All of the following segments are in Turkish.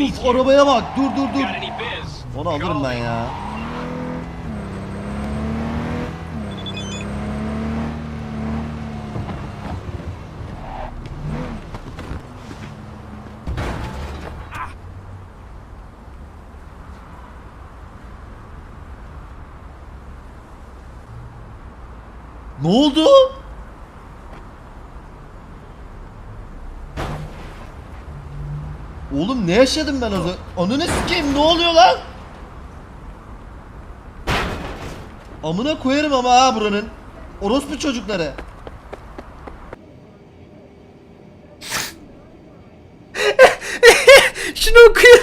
Uf arabaya bak. Dur dur dur. Onu alırım ben ya. Ne oldu? Oğlum ne yaşadım ben o zaman? Onu ne sikeyim ne oluyor lan? Amına koyarım ama ha buranın. Orospu çocukları. Şunu okuyun.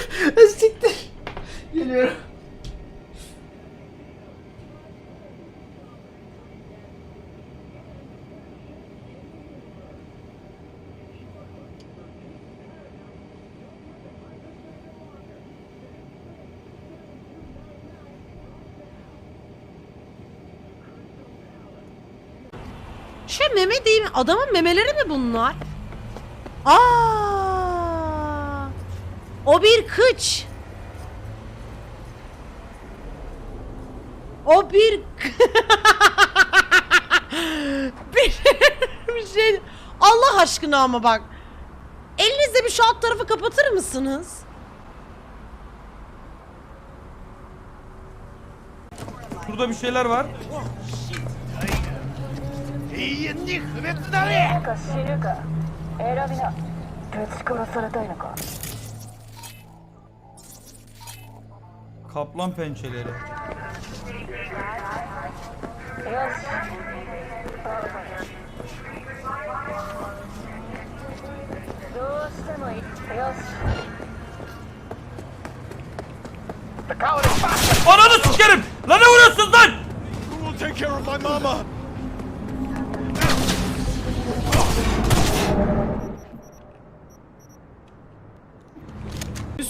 Şu meme değil mi? Adamın memeleri mi bunlar? Aa! O bir kıç. O bir, bir şey Allah aşkına ama bak. Elinizle bir şu alt tarafı kapatır mısınız? Burada bir şeyler var. なんか知るか選びなぶち殺されたいのか Kaplan pençeleri. よしどうしてもいいよし Ananı sikerim! Lan ne vuruyorsunuz lan? Who will take care of my mama?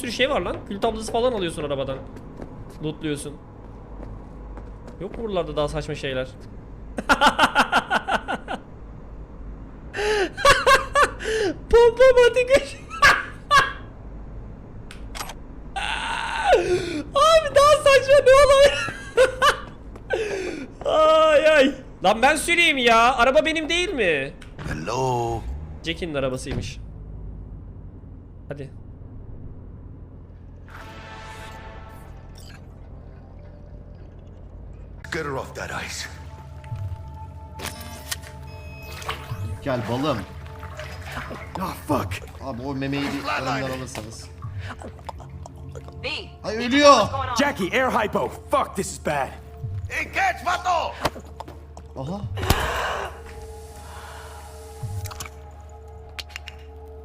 Sürü şey var lan. Kül tablası falan alıyorsun arabadan. Lootluyorsun. Yok mu buralarda daha saçma şeyler? Pompamatik. Abi daha saçma ne olabilir? ay ay. Lan ben süreyim ya. Araba benim değil mi? Hello. Jack'in arabasıymış. Hadi. Get her off that ice. Gel balım. Oh fuck. Abi o memeyi bir önümden alırsanız. B Ay ölüyor. Jackie, air hypo. Fuck, this is bad. Hey, catch, vato! Aha.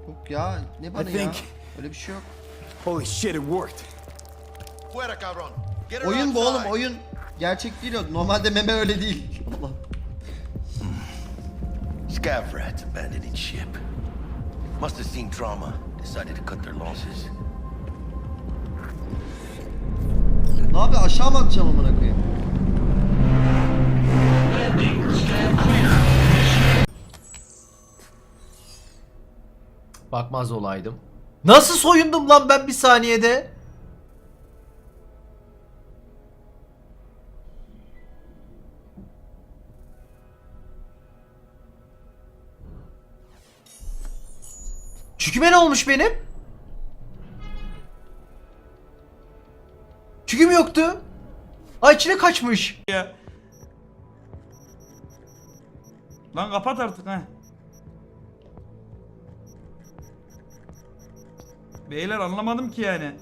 Yok ya ne bana I ya? think- Öyle bir şey yok. Holy shit, it worked. Oyun bu oğlum oyun. Gerçek değil o. Normalde meme öyle değil. Allah. Scav rats abandoning ship. Must have seen trauma. Decided to cut their losses. Ne abi aşağı mı atacağım amına koyayım? Bakmaz olaydım. Nasıl soyundum lan ben bir saniyede? Çüküme ne olmuş benim? Çüküm yoktu. Ay içine kaçmış. Ya. Lan kapat artık ha. Beyler anlamadım ki yani.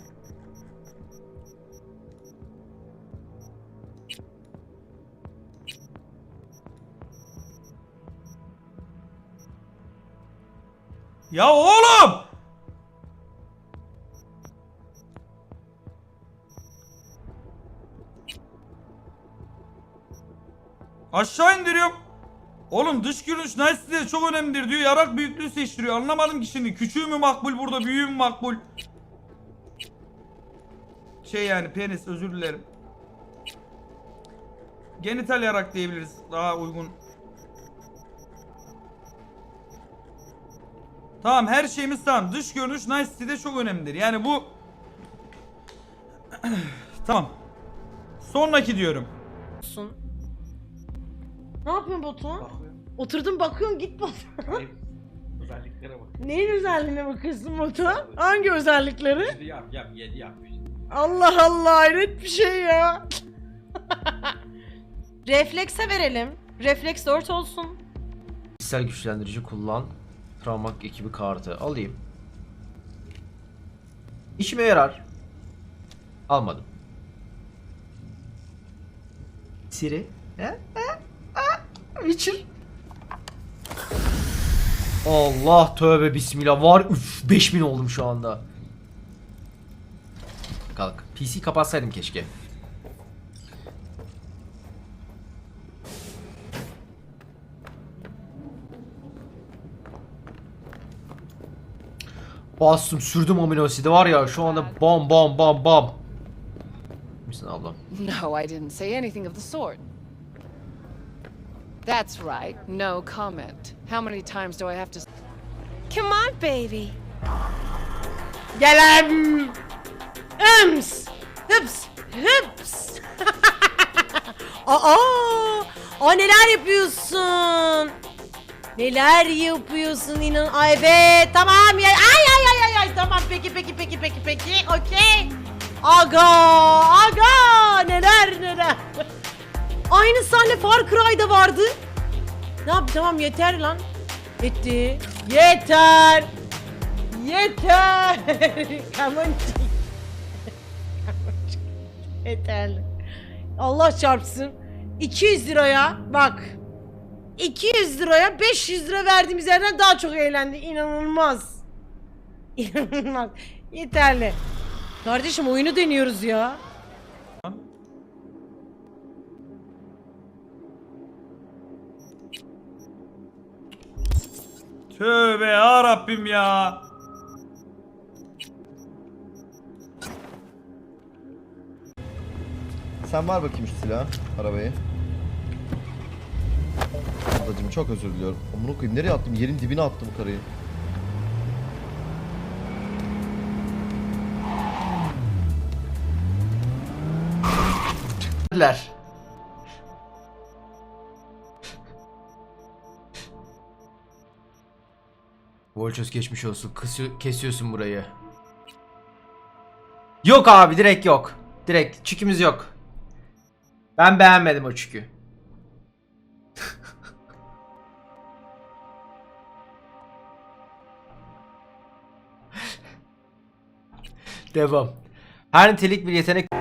Ya oğlum! Aşağı indiriyorum. Oğlum dış görünüş nice çok önemlidir diyor. Yarak büyüklüğü seçtiriyor. Anlamadım ki şimdi. Küçüğü mü makbul burada, büyüğü mü makbul? Şey yani penis özür dilerim. Genital yarak diyebiliriz. Daha uygun. Tamam her şeyimiz tamam. Dış görünüş nice de çok önemlidir. Yani bu Tamam. Sonraki diyorum. Sun. Ne yapıyorsun Batu? Oturdun bakıyorsun git Batu. Özelliklere bak. Neyin özelliğine bakıyorsun Batu? Hangi özellikleri? Yap yap yedi yap. Allah Allah hayret bir şey ya. Reflekse verelim. Refleks 4 olsun. Kişisel güçlendirici kullan. Travmak ekibi kartı alayım. İşime yarar. Almadım. Siri. He? He? Ha? Witcher. Allah tövbe bismillah var. Üf 5000 oldum şu anda. Kalk. PC kapatsaydım keşke. Bastım sürdüm amino asidi var ya şu anda bam bam bam bam. Misin ablam? No, I didn't say anything of the sort. That's right, no comment. How many times do I have to Come on baby. Gelem. Ems. Hıps. Hıps. Aa, aa neler yapıyorsun? Neler yapıyorsun inan ay be tamam ya ay ay ay ay tamam peki peki peki peki peki okey aga aga neler neler aynı sahne Far Cry'da vardı ne yap tamam yeter lan Yetti. Yeter. Yeter. Come on. Yeterli. Allah çarpsın. 200 liraya bak. 200 liraya 500 lira verdiğimiz yerden daha çok eğlendi. İnanılmaz. İnanılmaz. Yeterli. Kardeşim oyunu deniyoruz ya. Tövbe ya Rabbim ya. Sen var bakayım şu silahı, arabayı. Ablacım çok özür diliyorum. Amına koyayım nereye attım? Yerin dibine attım karıyı. Ler. Volchos geçmiş olsun. Kısıyor, kesiyorsun burayı. Yok abi direkt yok. Direkt çükümüz yok. Ben beğenmedim o çükü. Devam. Her nitelik bir yetenek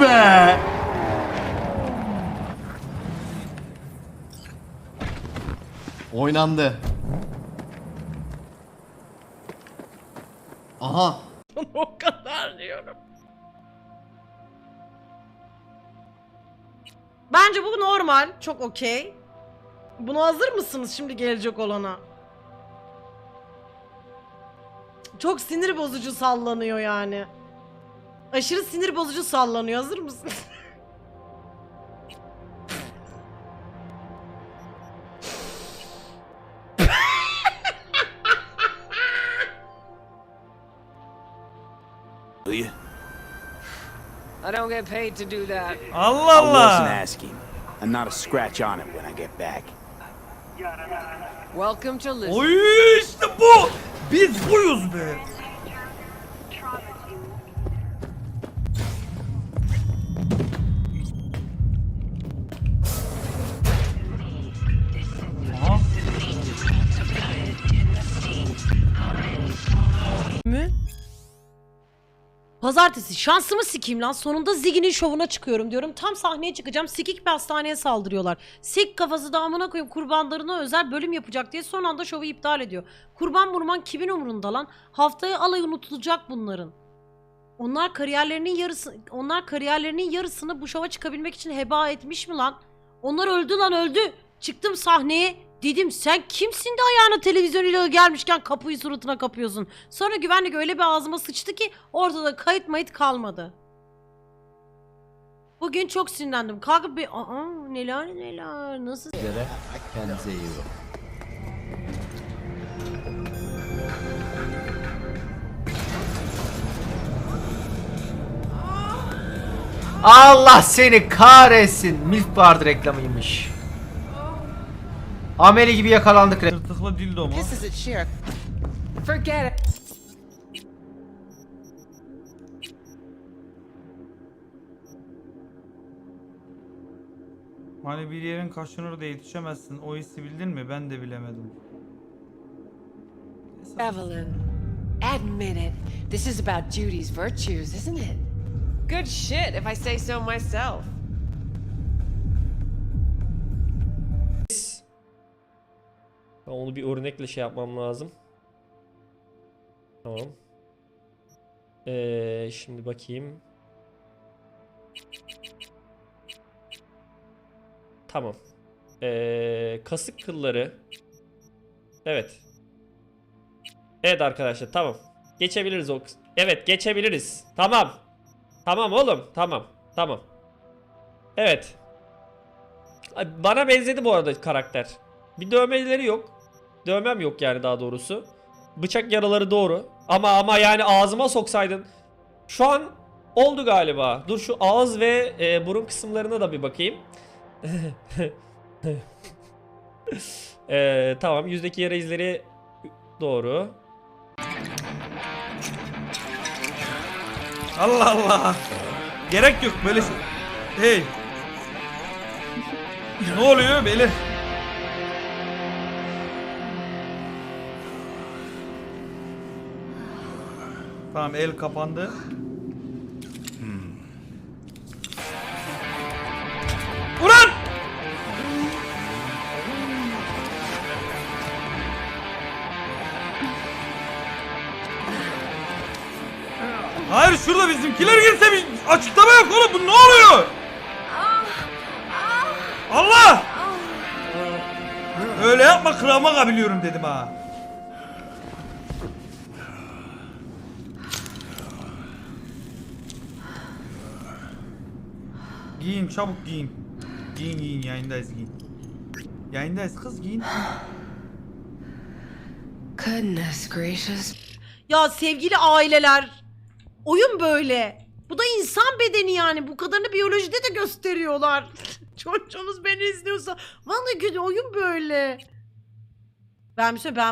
be! Oynandı. Aha. o kadar diyorum. Bence bu normal. Çok okey. Buna hazır mısınız şimdi gelecek olana? Çok sinir bozucu sallanıyor yani. Aşırı sinir bozucu sallanıyor. Hazır mısın? You? I don't get paid to do that. Allah I wasn't Allah. asking. And not a scratch on it when I get back. Welcome to Lisbon. Oy işte bu. Biz buyuz be. Pazartesi şansımı sikeyim lan. Sonunda Ziggy'nin şovuna çıkıyorum diyorum. Tam sahneye çıkacağım. Sikik bir hastaneye saldırıyorlar. Sik kafası da amına koyup kurbanlarına özel bölüm yapacak diye son anda şovu iptal ediyor. Kurban burman kimin umurunda lan? Haftaya alay unutulacak bunların. Onlar kariyerlerinin yarısı onlar kariyerlerinin yarısını bu şova çıkabilmek için heba etmiş mi lan? Onlar öldü lan öldü. Çıktım sahneye. Dedim sen kimsin de ayağına televizyonuyla gelmişken kapıyı suratına kapıyorsun. Sonra güvenlik öyle bir ağzıma sıçtı ki ortada kayıt mayıt kalmadı. Bugün çok sinirlendim. Kanka bir aa neler neler nasıl Kendinize iyi bakın. Allah seni kahretsin. Milk Bar reklamıymış. Ameli gibi yakalandık. re- Tırtıklı dildo mu? This is it, Sheriff. Forget it. Hani bir yerin kaşınır da yetişemezsin. O hissi bildin mi? Ben de bilemedim. Evelyn, admit it. This is about Judy's virtues, isn't it? Good shit, if I say so myself. Ben onu bir örnekle şey yapmam lazım. Tamam. Ee, şimdi bakayım. Tamam. Ee, kasık kılları. Evet. Evet arkadaşlar tamam. Geçebiliriz o Evet geçebiliriz. Tamam. Tamam oğlum. Tamam. Tamam. Evet. Bana benzedi bu arada karakter. Bir dövmeleri yok. Dövmem yok yani daha doğrusu. Bıçak yaraları doğru. Ama ama yani ağzıma soksaydın. Şu an oldu galiba. Dur şu ağız ve e, burun kısımlarına da bir bakayım. E, tamam yüzdeki yara izleri doğru. Allah Allah. Gerek yok böyle. Hey. ne oluyor beyler? Tamam el kapandı. Ulan! Hayır şurada bizimkiler girse bir açıklama yok oğlum bu ne oluyor? Allah! Öyle yapma kıravma kabiliyorum dedim ha. Giyin çabuk giyin. Giyin giyin yayındayız giyin. Yayındayız kız giyin. Goodness gracious. Ya sevgili aileler oyun böyle. Bu da insan bedeni yani. Bu kadarını biyolojide de gösteriyorlar. Çocuğunuz beni izliyorsa. Vallahi kötü oyun böyle. Ben bir şey ben